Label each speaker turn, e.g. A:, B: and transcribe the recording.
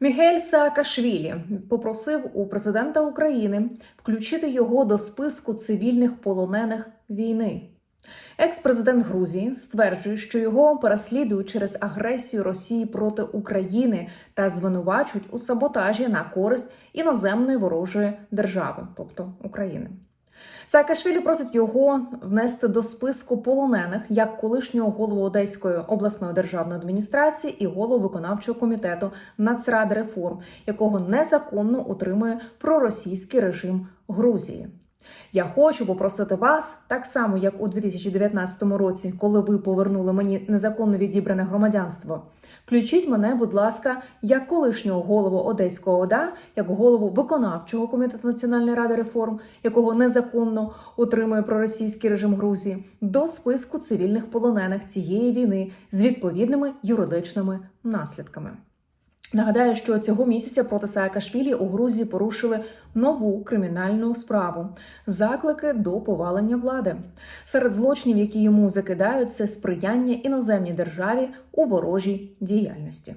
A: Мігель Саакашвілі попросив у президента України включити його до списку цивільних полонених війни. Екс-президент Грузії стверджує, що його переслідують через агресію Росії проти України та звинувачують у саботажі на користь іноземної ворожої держави, тобто України. Саакашвілі просить його внести до списку полонених як колишнього голову Одеської обласної державної адміністрації і голову виконавчого комітету Нацради реформ, якого незаконно утримує проросійський режим Грузії. Я хочу попросити вас, так само як у 2019 році, коли ви повернули мені незаконно відібране громадянство. Включіть мене, будь ласка, як колишнього голову Одеського ОДА, як голову виконавчого комітету Національної ради реформ, якого незаконно утримує проросійський режим Грузії, до списку цивільних полонених цієї війни з відповідними юридичними наслідками. Нагадаю, що цього місяця проти Саакашвілі у Грузії порушили нову кримінальну справу заклики до повалення влади. Серед злочинів, які йому закидають, це сприяння іноземній державі у ворожій діяльності.